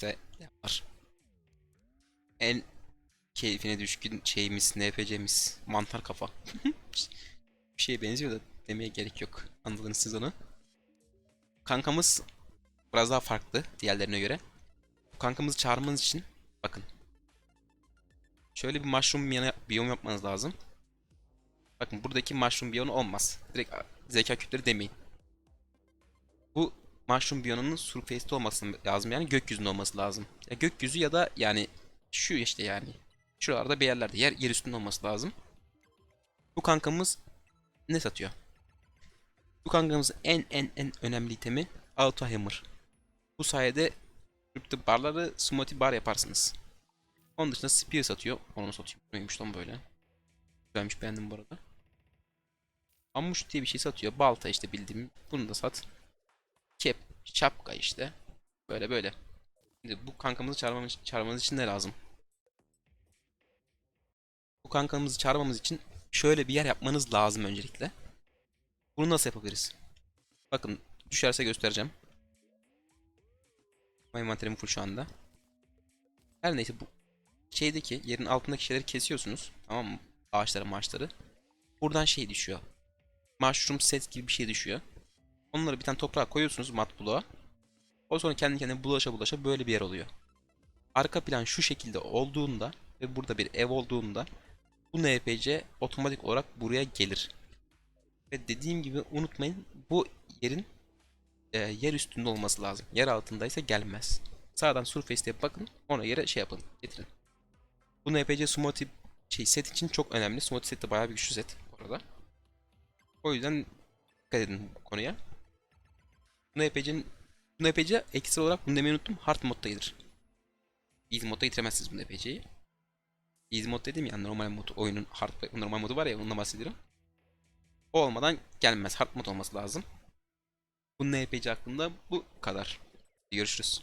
de var. En keyfine düşkün şeyimiz, NPC'miz. Mantar kafa. Bir şeye benziyor da demeye gerek yok. Anladınız siz onu. Kankamız biraz daha farklı diğerlerine göre. Bu kankamızı çağırmanız için bakın. Şöyle bir mushroom biyom- yapmanız lazım. Bakın buradaki mushroom biyonu olmaz. Direkt zeka kütleri demeyin. Mushroom biyonunun surface'te olması lazım yani gökyüzünde olması lazım. Ya gökyüzü ya da yani şu işte yani. Şuralarda bir yerlerde yer yer üstünde olması lazım. Bu kankamız ne satıyor? Bu kankamızın en en en önemli itemi Auto Hammer. Bu sayede Crypto barları smoothie bar yaparsınız. Onun dışında Spear satıyor. Onu satıyor. Neymiş lan böyle? Güzelmiş beğendim bu arada. Ammuş diye bir şey satıyor. Balta işte bildiğim. Bunu da sat. Şapka işte. Böyle böyle. Şimdi bu kankamızı çağırmamız, çağırmamız için ne lazım? Bu kankamızı çağırmamız için şöyle bir yer yapmanız lazım öncelikle. Bunu nasıl yapabiliriz? Bakın düşerse göstereceğim. Envanterim full şu anda. Her neyse bu şeydeki yerin altındaki şeyleri kesiyorsunuz. Tamam mı? Ağaçları maaşları. Buradan şey düşüyor. Mushroom set gibi bir şey düşüyor. Onları bir tane toprağa koyuyorsunuz mat. O sonra kendi kendine bulaşa bulaşa böyle bir yer oluyor. Arka plan şu şekilde olduğunda ve burada bir ev olduğunda bu NPC otomatik olarak buraya gelir. Ve dediğim gibi unutmayın bu yerin e, yer üstünde olması lazım. Yer altındaysa gelmez. Sağdan surface'e bakın ona göre şey yapın getirin. Bu NPC smoothie şey set için çok önemli. Smoothie set de bayağı bir güçlü set bu arada. O yüzden dikkat edin bu konuya. Bu NPC'nin bu NPC ekstra olarak bunu demeyi unuttum. Hard modda gelir. Easy modda getiremezsiniz bu NPC'yi. Easy mod dedim ya normal mod oyunun hard normal modu var ya ondan bahsediyorum. O olmadan gelmez. Hard mod olması lazım. Bu NPC hakkında bu kadar. Görüşürüz.